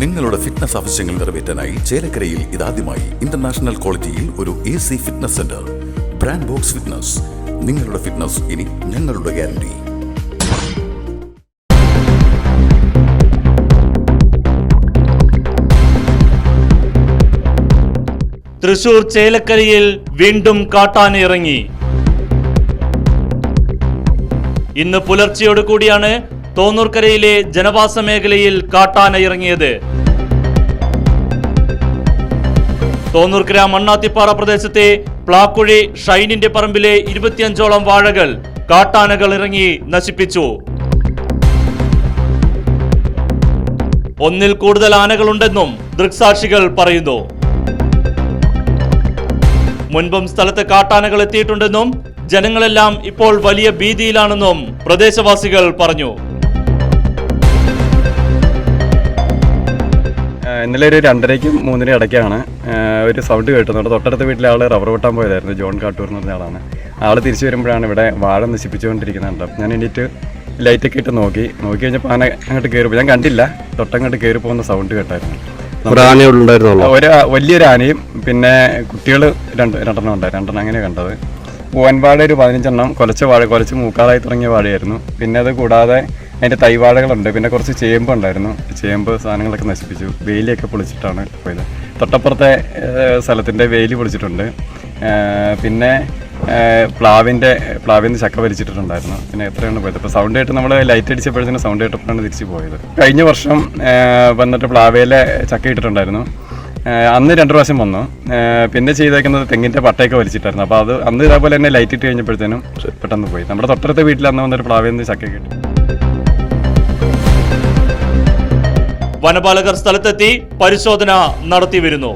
നിങ്ങളുടെ ഫിറ്റ്നസ് ആവശ്യങ്ങൾ നിറവേറ്റാനായി ചേലക്കരയിൽ ഇതാദ്യമായി ഇന്റർനാഷണൽ ക്വാളിറ്റിയിൽ ഒരു A C fitness centre brand box fitness നിങ്ങളുടെ ഫിറ്റ്നസ് ഇനി ഞങ്ങളുടെ ഗ്യാരണ്ടി തൃശൂർ ചേലക്കരയിൽ വീണ്ടും കാട്ടാനിറങ്ങി. ഇന്ന് പുലർച്ചയോട് കൂടിയാണ് തോന്നൂർക്കരയിലെ ജനവാസ മേഖലയിൽ കാട്ടാന ഇറങ്ങിയത് തോന്നൂർക്കര മണ്ണാത്തിപ്പാറ പ്രദേശത്തെ പ്ലാക്കുഴി ഷൈനിന്റെ പറമ്പിലെ ഇരുപത്തിയഞ്ചോളം വാഴകൾ കാട്ടാനകൾ ഇറങ്ങി നശിപ്പിച്ചു. ഒന്നിൽ കൂടുതൽ ആനകളുണ്ടെന്നും ദൃക്സാക്ഷികൾ പറയുന്നു. മുൻപും സ്ഥലത്ത് കാട്ടാനകൾ എത്തിയിട്ടുണ്ടെന്നും ജനങ്ങളെല്ലാം ഇപ്പോൾ വലിയ ഭീതിയിലാണെന്നും പ്രദേശവാസികൾ പറഞ്ഞു. ഇന്നലെ ഒരു രണ്ടരയ്ക്കും മൂന്നര ഇടയ്ക്കാണ് ഒരു സൗണ്ട് കേട്ടുന്നുണ്ട് തൊട്ടടുത്ത വീട്ടിലെ ആൾ റബ്ബർ വെട്ടാൻ പോയതായിരുന്നു ജോൺ കാട്ടൂർ എന്ന് പറഞ്ഞ ആളാണ്. ആൾ തിരിച്ചു വരുമ്പോഴാണ് ഇവിടെ വാഴ നശിപ്പിച്ചുകൊണ്ടിരിക്കുന്നുണ്ട് ഞാൻ എണീറ്റ് ലൈറ്റൊക്കെ ഇട്ട് നോക്കി. നോക്കി കഴിഞ്ഞപ്പോൾ ആന അങ്ങോട്ട് കയറി ഞാൻ കണ്ടില്ല തൊട്ടങ്ങോട്ട് കയറി പോകുന്ന സൗണ്ട് കേട്ടായിരുന്നു. ഒരു വലിയൊരു ആനയും പിന്നെ കുട്ടികൾ രണ്ട് രണ്ടെണ്ണം ഉണ്ടായി രണ്ടെണ്ണം അങ്ങനെ കണ്ടത്. പൂവൻവാഴ ഒരു പതിനഞ്ചെണ്ണം കുലച്ച വാഴ കുലച്ച് മൂക്കാതായി തുടങ്ങിയ വാഴയായിരുന്നു. പിന്നെ അത് കൂടാതെ അതിന്റെ തൈവാഴകളുണ്ട് പിന്നെ കുറച്ച് ചേമ്പ് ഉണ്ടായിരുന്നു. ചേമ്പ് സാധനങ്ങളൊക്കെ നശിപ്പിച്ചു. വേലിയൊക്കെ പൊളിച്ചിട്ടാണ് പോയത്. തൊട്ടപ്പുറത്തെ സ്ഥലത്തിന്റെ വേലി പൊളിച്ചിട്ടുണ്ട്. പിന്നെ പ്ലാവിന്റെ പ്ലാവിൽ നിന്ന് ചക്ക വലിച്ചിട്ടുണ്ടായിരുന്നു പിന്നെ എത്രയാണ് പോയത്? അപ്പോൾ സൗണ്ട് ആയിട്ട് നമ്മൾ ലൈറ്റ് അടിച്ചപ്പോഴത്തേനും സൗണ്ട് കേട്ടപ്പോഴാണ് തിരിച്ച് പോയത്. കഴിഞ്ഞ വർഷം വന്നിട്ട് പ്ലാവയിലെ ചക്ക ഇട്ടിട്ടുണ്ടായിരുന്നു. അന്ന് രണ്ട് പ്രാവശ്യം വന്നു. പിന്നെ ചെയ്തേക്കുന്നത് തെങ്ങിന്റെ പട്ടയൊക്കെ വലിച്ചിട്ടായിരുന്നു. അപ്പോൾ അത് അന്ന് ഇതേപോലെ തന്നെ ലൈറ്റ് ഇട്ട് കഴിഞ്ഞപ്പോഴത്തേനും പെട്ടെന്ന് പോയി. നമ്മുടെ തൊട്ടടുത്ത വീട്ടിൽ അന്ന് വന്നൊരു പ്ലാവിൽ നിന്ന് ചക്ക കിട്ടി. വനപാലകർ സ്ഥലത്തെത്തി പരിശോധന നടത്തി വരുന്നു